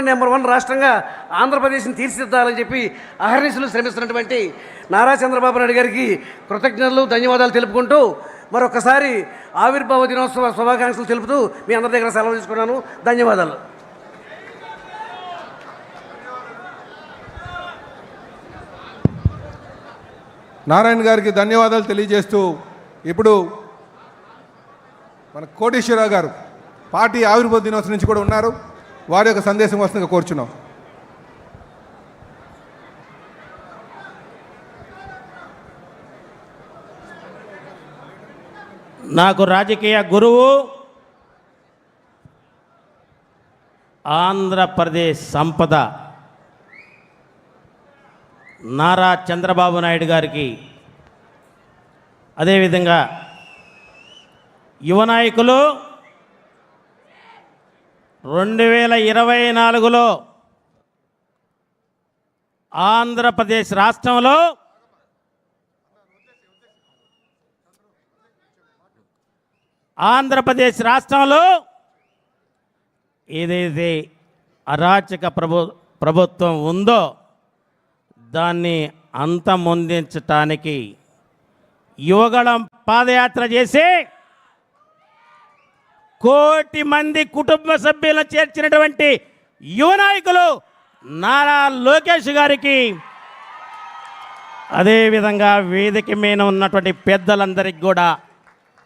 దేశంలోనే number one రాష్ట్రంగా ఆంధ్రప్రదేశ్ని తీర్చిదిద్దాలని చెప్పి అహర్నిశలు శ్రమిస్తున్నటువంటి నారా చంద్రబాబు నాయుడు గారికి కృతజ్ఞతలు ధన్యవాదాలు తెలుపుకుంటూ మరొకసారి ఆవిర్భావ దినోత్సవ శుభాకాంక్షలు తెలుపుతూ మీ అందరి దగ్గర సెలవు తీసుకున్నాను. ధన్యవాదాలు. నారాయణ గారికి ధన్యవాదాలు తెలియజేస్తూ ఇప్పుడు మన కోటేశ్వరరావు గారు పార్టీ ఆవిర్భావ దినోత్సవం నుంచి కూడా ఉన్నారు. వారి యొక్క సందేశం వస్తుందిగా కోరుచున్నాం. నాకు రాజకీయ గురువు ఆంధ్రప్రదేశ్ సంపద నారా చంద్రబాబు నాయుడు గారికి అదేవిధంగా యువ నాయకులు రెండు వేల ఇరవై నాలుగులో ఆంధ్రప్రదేశ్ రాష్ట్రంలో ఆంధ్రప్రదేశ్ రాష్ట్రంలో ఏదైతే అరాచక ప్రభు ప్రభుత్వం ఉందో దాన్ని అంతమొందించటానికి యువగళం పాదయాత్ర చేసి కోటి మంది కుటుంబ సభ్యులను చేర్చినటువంటి యువ నాయకులు నారా లోకేష్ గారికి. అదేవిధంగా వేదిక మీద ఉన్నటువంటి పెద్దలందరికీ కూడా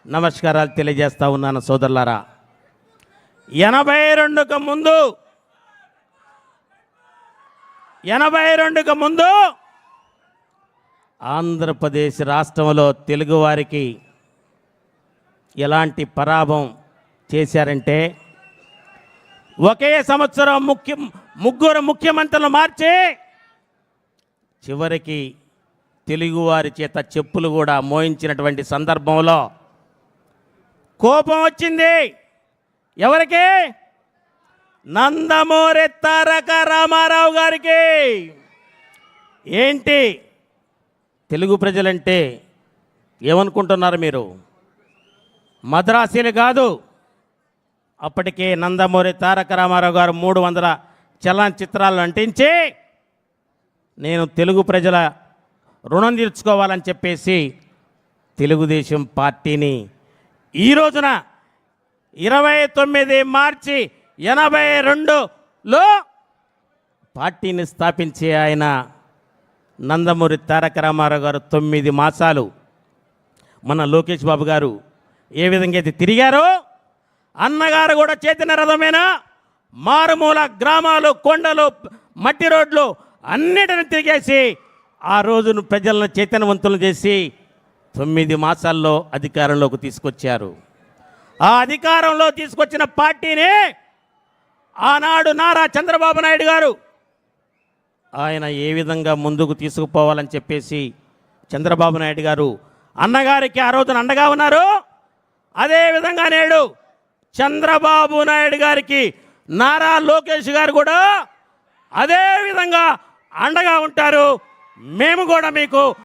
నమస్కారాలు తెలియజేస్తా ఉన్నాను సోదరులారా. ఎనభై రెండుకు ముందు ఎనభై రెండుకు ముందు ఆంధ్రప్రదేశ్ రాష్ట్రంలో తెలుగువారికి ఎలాంటి పరాభం చేశారంటే ఒకే సంవత్సరం ముఖ్య ముగ్గురు ముఖ్యమంత్రులు మార్చి చివరికి తెలుగువారి చేత చెప్పులు కూడా మోయించినటువంటి సందర్భంలో కోపం వచ్చింది. ఎవరికి? నందమూరి తారక రామారావు గారికి. ఏంటి? తెలుగు ప్రజలంటే ఏమనుకుంటున్నారు మీరు? మద్రాసీలు కాదు. అప్పటికే నందమూరి తారక రామారావు గారు మూడు వందల చలనచిత్రాలను అంటించి నేను తెలుగు ప్రజల రుణం తీర్చుకోవాలని చెప్పేసి తెలుగుదేశం పార్టీని ఈ రోజున ఇరవై తొమ్మిది మార్చి ఎనభై రెండులో పార్టీని స్థాపించే ఆయన నందమూరి తారక రామారావు గారు తొమ్మిది మాసాలు మన లోకేష్ బాబు గారు ఏ విధంగా అయితే తిరిగారో అన్నగారు కూడా చేతిన రథమేనా? మారుమూల గ్రామాలు కొండలు మట్టి రోడ్లు అన్నిటిని తిరిగేసి ఆ రోజును ప్రజలను చైతన్యవంతులు చేసి తొమ్మిది మాసాల్లో అధికారంలోకి తీసుకొచ్చారు. ఆ అధికారంలో తీసుకొచ్చిన పార్టీని ఆనాడు నారా చంద్రబాబు నాయుడు గారు ఆయన ఏ విధంగా ముందుకు తీసుకుపోవాలని చెప్పేసి చంద్రబాబు నాయుడు గారు అన్నగారికి ఆ రోజున అండగా ఉన్నారు. అదేవిధంగా నేడు చంద్రబాబు నాయుడు గారికి నారా లోకేష్ గారు కూడా అదే విధంగా అండగా ఉంటారు. మేము కూడా మీకు